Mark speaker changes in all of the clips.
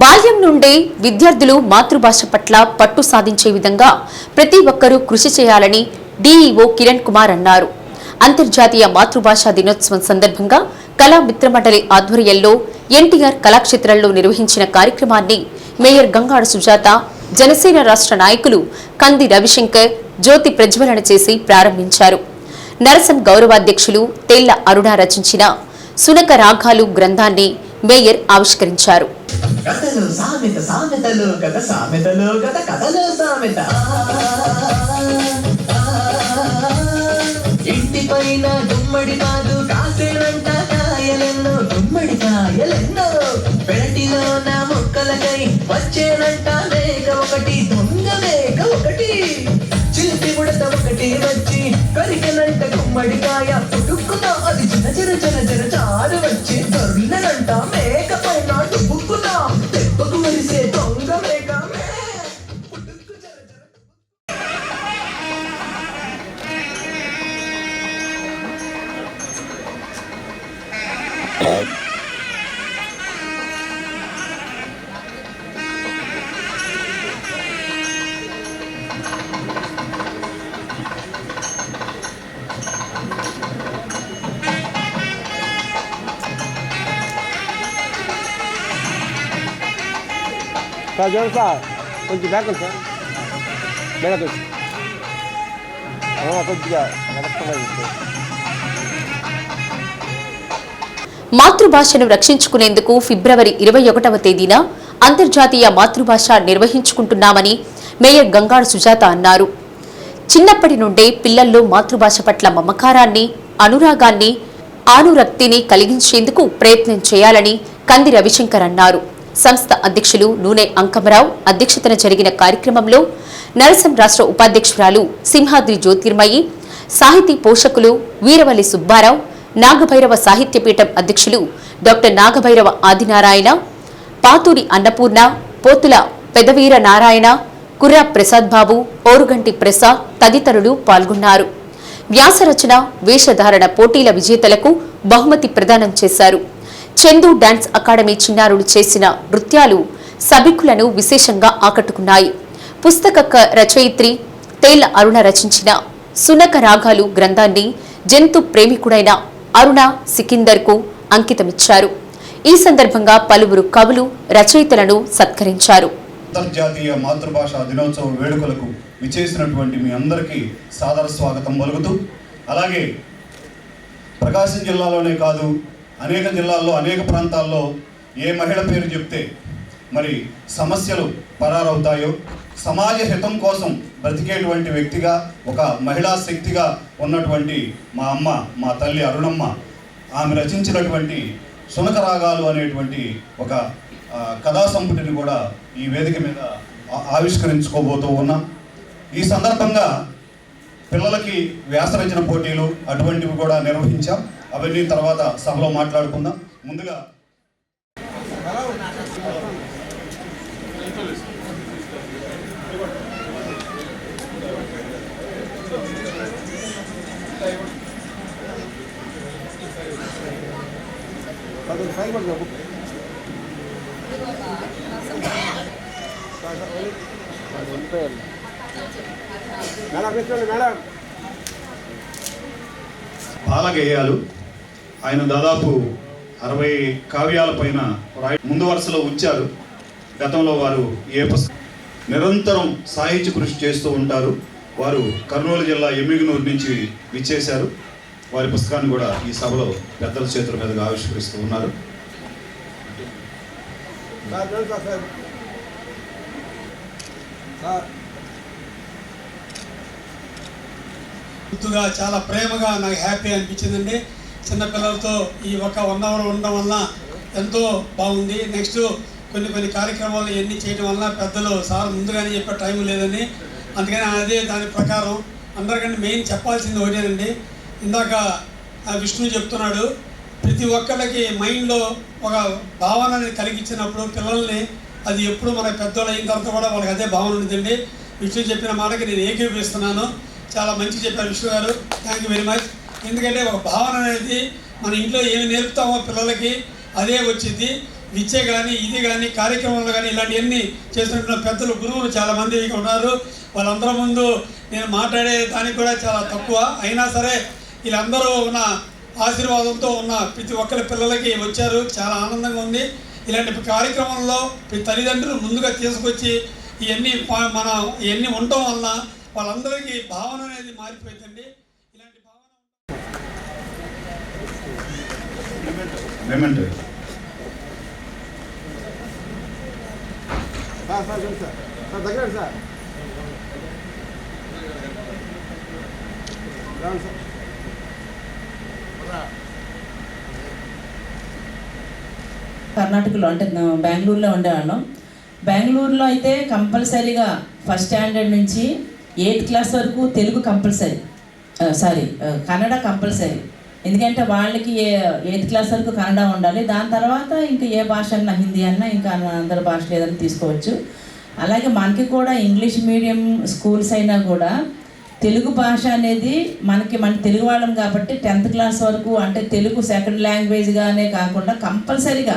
Speaker 1: బాల్యం నుండే విద్యార్థులు మాతృభాష పట్ల పట్టు సాధించే విధంగా ప్రతి ఒక్కరూ కృషి చేయాలని డీఈఓ కిరణ్ కుమార్ అన్నారు. అంతర్జాతీయ మాతృభాషా దినోత్సవం సందర్భంగా కళా మిత్రమండలి ఆధ్వర్యంలో ఎన్టీఆర్ కళాక్షేత్రంలో నిర్వహించిన కార్యక్రమాన్ని మేయర్ గంగాడ సుజాత జనసేన రాష్ట్ర నాయకులు కంది రవిశంకర్ జ్యోతి ప్రజ్వలన చేసి ప్రారంభించారు. నరసం గౌరవాధ్యక్షులు తేళ్ళ అరుణ రచించిన సునక రాగాలు గ్రంథాన్ని మేయర్ ఆవిష్కరించారు.
Speaker 2: కథలు సామెత సామెతలు కథ సామెతలు కథ కథలు సామెత. ఇంటి పైన గుమ్మడి కాదు కాసేనంట కాయలెన్నో గుమ్మడి కాయలెన్నో. పెరటిలో నా మొక్కలకై వచ్చేనంట మేక ఒకటి దొంగ మేక ఒకటి. చిలిపి ఉడత ఒకటి వచ్చి కరికనంట గుమ్మడికాయ పుట్టుకున్నా అది చిన్న చిన్న చిన్న చిన్న చారు వచ్చి
Speaker 3: సార్ చూడండి సార్ కొంచెం బ్యాక్ ఉంది సార్ బ్యాక్ వచ్చి కొద్దిగా
Speaker 1: మాతృభాషను రక్షించుకునేందుకు ఫిబ్రవరి ఇరవై ఒకటవ తేదీన అంతర్జాతీయ మాతృభాష నిర్వహించుకుంటున్నామని మేయర్ గంగాడు సుజాత అన్నారు. చిన్నప్పటి నుండే పిల్లల్లో మాతృభాష పట్ల మమకారాన్ని అనురాగాన్ని ఆనురక్తిని కలిగించేందుకు ప్రయత్నం చేయాలని కంది రవిశంకర్ అన్నారు. సంస్థ అధ్యక్షులు నూనె అంకమరావు అధ్యక్షతన జరిగిన కార్యక్రమంలో నరసం రాష్ట్ర ఉపాధ్యక్షురాలు సింహాద్రి జ్యోతిర్మయి సాహితీ పోషకులు వీరవల్లి సుబ్బారావు నాగభైరవ సాహిత్యపీఠం అధ్యక్షులు డాక్టర్ నాగభైరవ ఆదినారాయణ పాతూరి అన్నపూర్ణ పోతుల పెదవీర నారాయణ కుర్రా ప్రసాద్ బాబు ఓరుగంటి ప్రసాద్ తదితరులు పాల్గొన్నారు. వ్యాసరచన వేషధారణ పోటీల విజేతలకు బహుమతి ప్రదానం చేశారు. చందు డాన్స్ అకాడమీ చిన్నారులు చేసిన నృత్యాలు సభికులను విశేషంగా ఆకట్టుకున్నాయి. పుస్తక రచయిత్రి తేల అరుణ రచించిన సునక రాగాలు గ్రంథాన్ని జంతు ప్రేమికుడైన అరుణ సికిందర్కు అంకితమిచ్చారు. ఈ సందర్భంగా పలువురు కవులు రచయితలను సత్కరించారు.
Speaker 4: అంతర్జాతీయ మాతృభాష దినోత్సవ వేడుకలకు విచ్చేసినటువంటి మీ అందరికీ సాదర స్వాగతం పలుకుతూ అలాగే ప్రకాశం జిల్లాలోనే కాదు అనేక జిల్లాల్లో అనేక ప్రాంతాల్లో ఏ మహిళ పేరు చెప్తే మరి సమస్యలు పరారవుతాయో సమాజ హితం కోసం బ్రతికేటువంటి వ్యక్తిగా ఒక మహిళా శక్తిగా ఉన్నటువంటి మా అమ్మ మా తల్లి అరుణమ్మ ఆమె రచించినటువంటి సునక రాగాలు అనేటువంటి ఒక కథా సంపుటిని కూడా ఈ వేదిక మీద ఆవిష్కరించుకోబోతూ ఉన్నాం. ఈ సందర్భంగా పిల్లలకి వ్యాసరచన పోటీలు అటువంటివి కూడా నిర్వహించాం. అవన్నీ తర్వాత సభలో మాట్లాడుకుందాం. ముందుగా
Speaker 3: మేడం
Speaker 4: ఆయన దాదాపు అరవై కావ్యాల పైన ముందు వరుసలో ఉంచారు. గతంలో వారు ఏ పుస్తకం నిరంతరం సాహిత్య కృషి చేస్తూ ఉంటారు. వారు కర్నూలు జిల్లా ఎమ్మిగనూరు నుంచి విచ్చేశారు. వారి పుస్తకాన్ని కూడా ఈ సభలో పెద్దల చేతుల మీదుగా ఆవిష్కరిస్తూ ఉన్నారు.
Speaker 5: చాలా ప్రేమగా నాకు హ్యాపీ అనిపించిందండి. చిన్నపిల్లలతో ఈ ఒక వన్ అవర్ ఉండడం వల్ల ఎంతో బాగుంది. నెక్స్ట్ కొన్ని కొన్ని కార్యక్రమాలు ఇవన్నీ చేయడం వల్ల పెద్దలు సార్ ముందుగానే చెప్పే టైం లేదని. అందుకని అదే దాని ప్రకారం అందరికంటే మెయిన్ చెప్పాల్సింది ఒకటేనండి. ఇందాక ఆ విష్ణు చెప్తున్నాడు ప్రతి ఒక్కళ్ళకి మైండ్లో ఒక భావన అనేది కలిగించినప్పుడు పిల్లల్ని అది ఎప్పుడు మన పెద్దోళ్ళు అయిన తర్వాత కూడా వాళ్ళకి అదే భావన ఉంటుందండి. విష్ణు చెప్పిన మాటకి నేను ఏకీపిస్తున్నాను చాలా మంచి చెప్పారు విష్ణు గారు. థ్యాంక్ యూ వెరీ మచ్ ఎందుకంటే ఒక భావన అనేది మన ఇంట్లో ఏమి నేర్పుతామో పిల్లలకి అదే వచ్చింది. విద్య కానీ ఇది కానీ కార్యక్రమాలు కానీ ఇలాంటివన్నీ చేస్తున్న పెద్దలు గురువులు చాలామంది ఉన్నారు. వాళ్ళందరి ముందు నేను మాట్లాడే దానికి కూడా చాలా తక్కువ. అయినా సరే వీళ్ళందరూ ఉన్న ఆశీర్వాదంతో ఉన్న ప్రతి ఒక్కరి పిల్లలకి వచ్చారు. చాలా ఆనందంగా ఉంది. ఇలాంటి కార్యక్రమంలో ప్రతి తల్లిదండ్రులు ముందుగా తీసుకొచ్చి ఇవన్నీ మన ఇవన్నీ ఉండటం వలన వాళ్ళందరికీ భావన అనేది మారిపోయిందండి. ఇలాంటి భావన
Speaker 4: పేమెంట్
Speaker 3: సార్ సార్ చూడండి సార్. సార్ దగ్గర సార్. రాండి సార్.
Speaker 6: కర్ణాటకలో అంటే బెంగళూరులో ఉండేవాళ్ళం. బెంగళూరులో అయితే కంపల్సరీగా ఫస్ట్ స్టాండర్డ్ నుంచి ఎయిత్ క్లాస్ వరకు Telugu compulsory. Sorry Kannada compulsory. ఎందుకంటే వాళ్ళకి ఏ ఎయిత్ క్లాస్ వరకు కన్నడ ఉండాలి. దాని తర్వాత ఇంకా ఏ భాష అన్నా హిందీ అన్నా ఇంకా అందరి భాషలు ఏదైనా తీసుకోవచ్చు. అలాగే మనకి కూడా ఇంగ్లీష్ మీడియం స్కూల్స్ అయినా కూడా తెలుగు భాష అనేది మనకి మన తెలుగు వాళ్ళం కాబట్టి టెన్త్ క్లాస్ వరకు అంటే తెలుగు సెకండ్ లాంగ్వేజ్గానే కాకుండా కంపల్సరీగా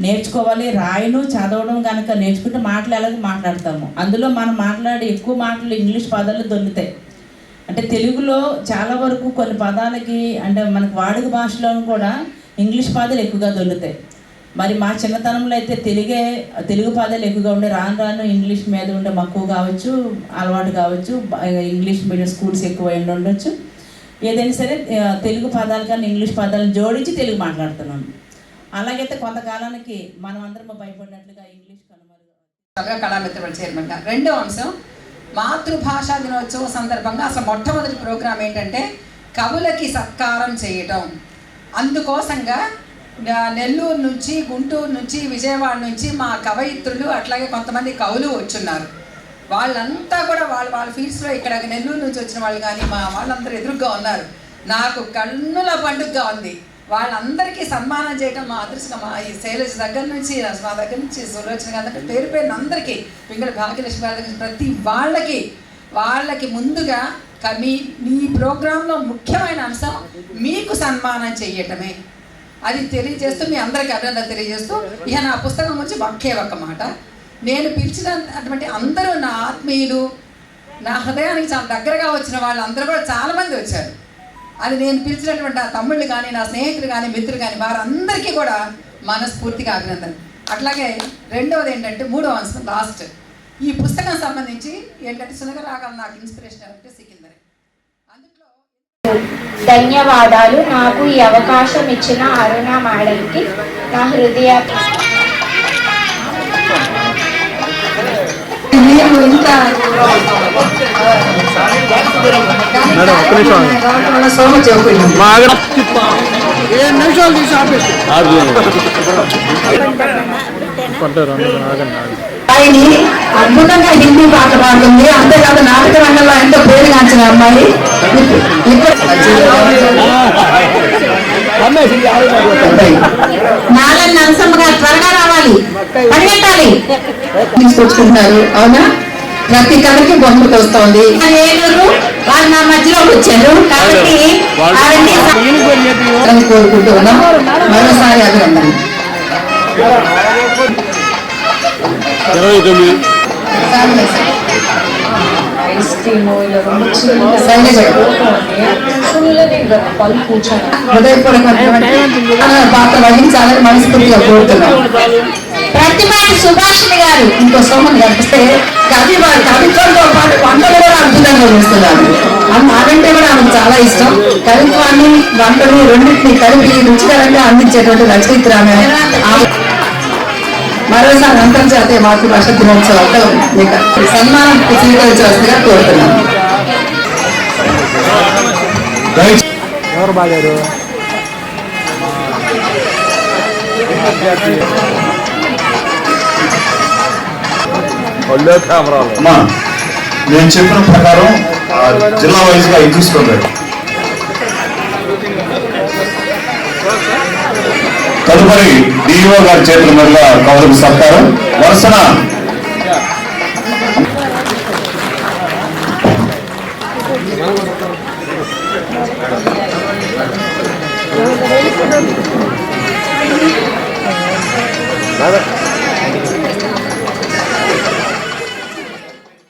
Speaker 6: నేర్చుకోవాలి. రాయను చదవడం కనుక నేర్చుకుంటే మాటలు ఎలాగో మాట్లాడతాము. అందులో మనం మాట్లాడే ఎక్కువ మాటలు ఇంగ్లీష్ పదాలు దొరుకుతాయి. అంటే తెలుగులో చాలా వరకు కొన్ని పదాలకి అంటే మనకు వాడుక భాషలోనూ కూడా ఇంగ్లీష్ పదాలు ఎక్కువగా దొరుకుతాయి. మరి మా చిన్నతనంలో అయితే తెలుగే తెలుగు పదాలు ఎక్కువగా ఉండే రాను రాను ఇంగ్లీష్ మీద ఉండే మక్కువ కావచ్చు అలవాటు కావచ్చు ఇంగ్లీష్ మీడియం స్కూల్స్ ఎక్కువ ఉండి ఉండొచ్చు. ఏదైనా సరే తెలుగు పదాలు కానీ ఇంగ్లీష్ పదాలను జోడించి తెలుగు మాట్లాడుతున్నాం అలాగైతే కొంతకాలానికి మనం అందరం భయపడినట్లుగా ఇంగ్లీష్ కనుమరుగు
Speaker 7: సర్వ కళామిత్రుల చైర్మన్గా. రెండో అంశం మాతృభాషా దినోత్సవం సందర్భంగా అసలు మొట్టమొదటి ప్రోగ్రాం ఏంటంటే కవులకి సత్కారం చేయటం. అందుకోసంగా నెల్లూరు నుంచి గుంటూరు నుంచి విజయవాడ నుంచి మా కవయిత్రులు అట్లాగే కొంతమంది కవులు వచ్చున్నారు. వాళ్ళంతా కూడా వాళ్ళ వాళ్ళ ఫీల్డ్స్లో ఇక్కడ నెల్లూరు నుంచి వచ్చిన వాళ్ళు కానీ మా వాళ్ళందరూ ఎదురుగా ఉన్నారు. నాకు కన్నుల పండుగగా ఉంది. వాళ్ళందరికీ సన్మానం చేయడం మా అదృష్టం. మా ఈ శైలజ దగ్గర నుంచి మా దగ్గర నుంచి సులోచన గారి దగ్గర పేరు పేరున అందరికీ పింగళి భాగ్యలక్ష్మి గారి దగ్గర ప్రతి వాళ్ళకి వాళ్ళకి ముందుగా మీ మీ ప్రోగ్రాంలో ముఖ్యమైన అంశం మీకు సన్మానం చేయటమే. అది తెలియజేస్తూ మీ అందరికీ అభినందన తెలియజేస్తూ ఇక నా పుస్తకం వచ్చి ఒకే ఒక్క మాట. నేను పిలిచిన అటువంటి అందరూ నా ఆత్మీయులు నా హృదయానికి చాలా దగ్గరగా వచ్చిన వాళ్ళందరూ కూడా చాలామంది వచ్చారు. అది నేను పిలిచినటువంటి ఆ తమ్ముళ్ళు కానీ నా స్నేహితులు కానీ మిత్రులు కానీ వారందరికీ కూడా మనస్ఫూర్తిగా అభినందన అట్లాగే రెండవది ఏంటంటే మూడవ అంశం లాస్ట్ ఈ పుస్తకం సంబంధించి ఏంటంటే సునగరాగం నాకు ఇన్స్పిరేషన్ అంటే సికిందరే. అందులో
Speaker 8: ధన్యవాదాలు. నాకు ఈ అవకాశం ఇచ్చిన అరుణ మేడంకి నా హృదయ
Speaker 7: మీరు ఇంత
Speaker 3: ఏడు నిమిషాలు తీసి ఆపేసి.
Speaker 7: అద్భుతంగా హిందీ పాట పాడుతుంది. అంతేకాదు నాటక రంగంలో ఎంతో పేరుగాంచిన అమ్మాయి. ఇప్పుడు నాలని నరసమ్మ గారు త్వరగా రావాలి. పరిగెట్టాలి. తీసుకొచ్చుకుంటారు అవునా? ప్రతి కథకి బొమ్మకు వస్తోంది ఏలూరు వాళ్ళు నా మధ్యలో వచ్చారు. కాబట్టి కోరుకుంటూ ఉన్నాం. మరోసారి అభినందన పాత్ర వహించాలని మనస్ఫూర్తిగా కోరుతున్నాం. ప్రతిపాటి సుభాషిణి గారు. ఇంకో సోమన్ కనిపిస్తే కవి వారి కవిత్వంతో పాటు వంటలు కూడా అద్భుతంగా వేస్తున్నారు అదంటే కూడా ఆమెకు చాలా ఇష్టం. కవిత్వాన్ని వంటలు రెండింటిని కలిపి రుచికరంగా అందించేటువంటి రచయిత్ర మరోసారి అంతర్జాతీయ మాతృభాష దినోత్సవంలో మీకు సన్మానం స్వీకరించవలసిందిగా కోరుతున్నాను.
Speaker 3: ఎవరు బాగారు?
Speaker 4: అమ్మా నేను చెప్పిన ప్రకారం జిల్లా వైజ్గా ఇది తీసుకోండి. తదుపరి డిఓ గారి చేతుల మీద కవులకు సత్కారం వరుసన